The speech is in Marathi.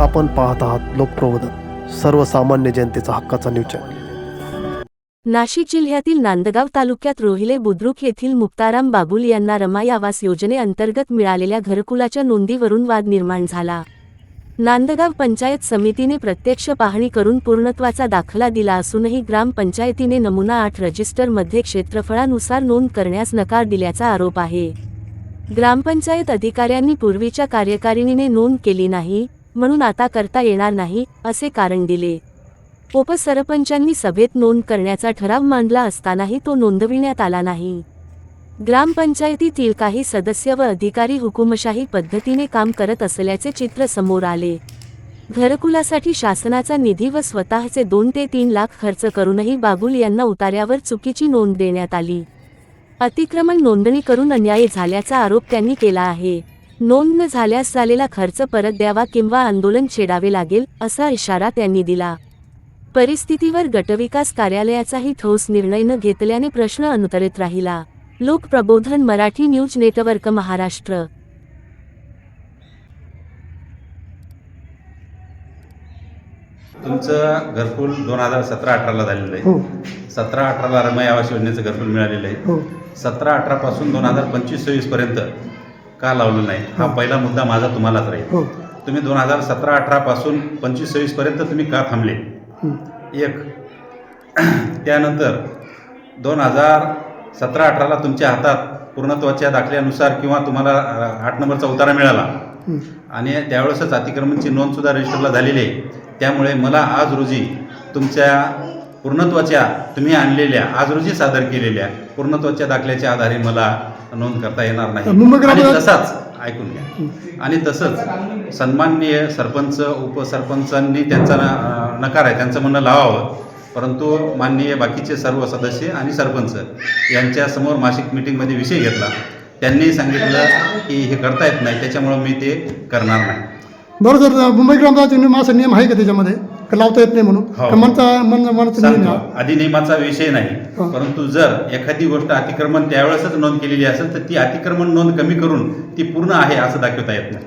आपण पाहत आहात लोकप्रबोधन सर्वसामान्य जनतेचा हक्काचा न्यूज चॅनल नाशिक जिल्ह्यातील नांदगाव तालुक्यात रोहिले बुद्रुक येथील मुक्ताराम बाबुल यांना रमाई आवास योजनेअंतर्गत मिळालेल्या घरकुलाच्या नोंदीवरून वाद निर्माण झाला. नांदगाव पंचायत समितीने प्रत्यक्ष पाहणी करून पूर्णत्वाचा दाखला दिला असूनही ग्रामपंचायतीने नमुना आठ रजिस्टरमध्ये क्षेत्रफळानुसार नोंद करण्यास नकार दिल्याचा आरोप आहे. ग्रामपंचायत अधिकाऱ्यांनी पूर्वीच्या कार्यकारिणीने नोंद केली नाही म्हणून आता करता येणार नाही असे कारण दिले. उपसरपंचांनी सभेत नोंद करण्याचा ठराव मांडला असतानाही तो नोंदविण्यात आला नाही. ग्रामपंचायतीतील काही सदस्य व अधिकारी हुकुमशाही पद्धतीने काम करत असल्याचे चित्र समोर आले. घरकुलासाठी शासनाचा निधी व स्वतःचे दोन ते तीन लाख खर्च करूनही बाबुल यांना उतार्यावर चुकीची नोंद देण्यात आली. अतिक्रमण नोंदणी करून अन्याय झाल्याचा आरोप त्यांनी केला आहे. नोंद न झाल्यास झालेला खर्च परत द्यावा किंवा आंदोलन छेडावे लागेल असा इशारा त्यांनी दिला. परिस्थितीवर गटविकास कार्यालयाचाही ठोस निर्णय न घेतल्याने प्रश्न अनुत्तरित राहिला. Lokprabodhan Marathi news network Maharashtra. तुमचं घरकुल दोन हजार सतरा अठराला झालेलं हो. आहे सतरा अठराला रमाई आवास योजनेचं घरकुल मिळालेलं आहे. हो. सतरा अठरापासून दोन हजार पंचवीस सव्वीसपर्यंत का लावलं नाही? हा पहिला मुद्दा माझा तुम्हालाच राहील. हो. तुम्ही दोन हजार सतरा अठरापासून पंचवीस सव्वीसपर्यंत तुम्ही का थांबले? हं. एक. त्यानंतर दोन हजार सतरा अठराला तुमच्या हातात पूर्णत्वाच्या दाखल्यानुसार किंवा तुम्हाला आठ नंबरचा उतारा मिळाला. हं. आणि त्यावेळेसच अतिक्रमणची नोंदसुद्धा रजिस्टरला झालेली आहे. त्यामुळे मला आज रोजी तुमच्या पूर्णत्वाच्या तुम्ही आणलेल्या आज रोजी सादर केलेल्या पूर्णत्वाच्या दाखल्याच्या आधारे मला नोंद करता येणार नाही. आणि तसाच ऐकून घ्या. आणि तसंच सन्माननीय सरपंच उपसरपंचांनी त्यांचा नकार आहे त्यांचं म्हणणं लावावं. परंतु माननीय बाकीचे सर्व सदस्य आणि सरपंच यांच्यासमोर मासिक मिटिंगमध्ये विषय घेतला. त्यांनी सांगितलं की हे करता येत नाही त्याच्यामुळं मी ते करणार नाही. बरं सर मुंबई ग्रामपंचायत नियम आहे का त्याच्यामध्ये? का लावता येत नाही म्हणून हो. का मनचा मन मनाचा सांगतो? अधिनियमाचा विषय नाही हा. परंतु जर एखादी गोष्ट अतिक्रमण त्यावेळेसच नोंद केलेली असेल तर ती अतिक्रमण नोंद कमी करून ती पूर्ण आहे असं दाखवता येत नाही